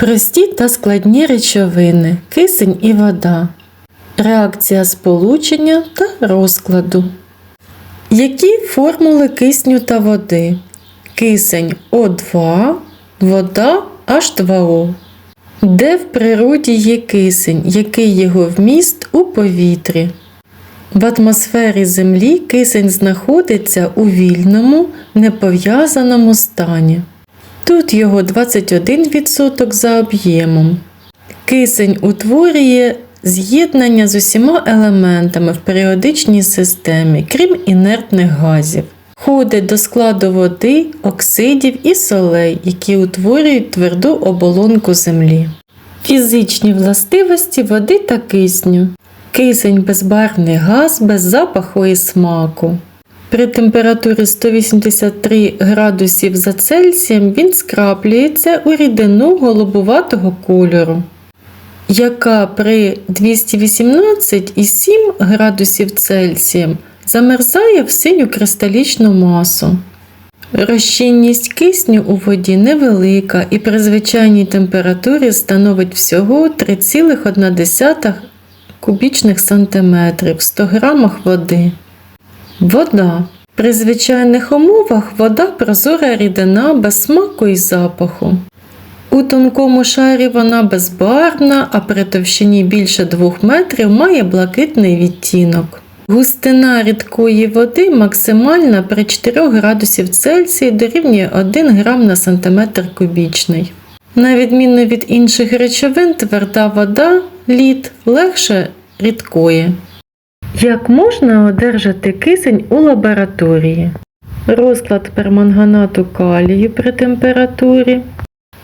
Прості та складні речовини, кисень і вода, реакція сполучення та розкладу. Які формули кисню та води? Кисень О2, вода H2O. Де в природі є кисень, який його вміст у повітрі? В атмосфері Землі кисень знаходиться у вільному, непов'язаному стані. Тут його 21% за об'ємом. Кисень утворює з'єднання з усіма елементами в періодичній системі, крім інертних газів. Входить до складу води, оксидів і солей, які утворюють тверду оболонку землі. Фізичні властивості води та кисню. Кисень безбарвний газ без запаху і смаку. При температурі 183 градусів за Цельсієм він скраплюється у рідину голубуватого кольору, яка при 218,7 градусів Цельсія замерзає в синю кристалічну масу. Розчинність кисню у воді невелика і при звичайній температурі становить всього 3,1 кубічних сантиметрів в 100 грамах води. Вода. При звичайних умовах вода прозора рідина без смаку і запаху. У тонкому шарі вона безбарвна, а при товщині більше 2 метрів має блакитний відтінок. Густина рідкої води максимальна при 4 градусів Цельсія дорівнює 1 грам на сантиметр кубічний. На відміну від інших речовин, тверда вода, лід легше рідкої. Як можна одержати кисень у лабораторії? Розклад перманганату калію при температурі,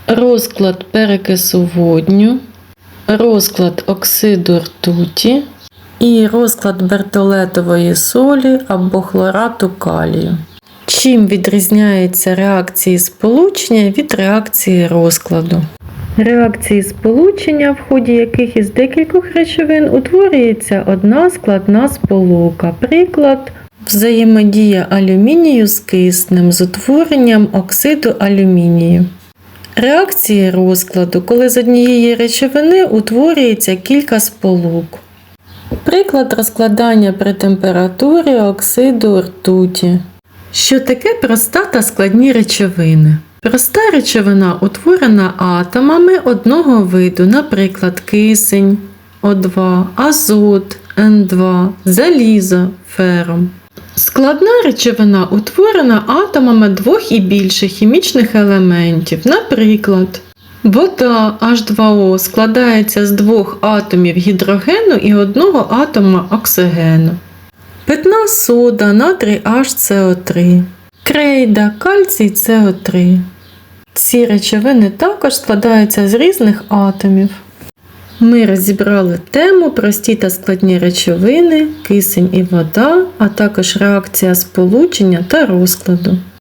розклад перекису водню, розклад оксиду ртуті і розклад бертолетової солі або хлорату калію. Чим відрізняються реакції сполучення від реакції розкладу? Реакції сполучення, в ході яких із декількох речовин утворюється одна складна сполука. Приклад взаємодія алюмінію з киснем з утворенням оксиду алюмінію. Реакції розкладу, коли з однієї речовини утворюється кілька сполук. Приклад розкладання при температурі оксиду ртуті. Що таке проста та складні речовини? Проста речовина утворена атомами одного виду, наприклад, кисень О2, азот N2, залізо фером. Складна речовина утворена атомами двох і більше хімічних елементів, наприклад, вода H2O складається з двох атомів гідрогену і одного атома оксигену. Питна сода натрій HCO3, крейда, кальцій СО3. Ці речовини також складаються з різних атомів. Ми розібрали тему прості та складні речовини, кисень і вода, а також реакція сполучення та розкладу.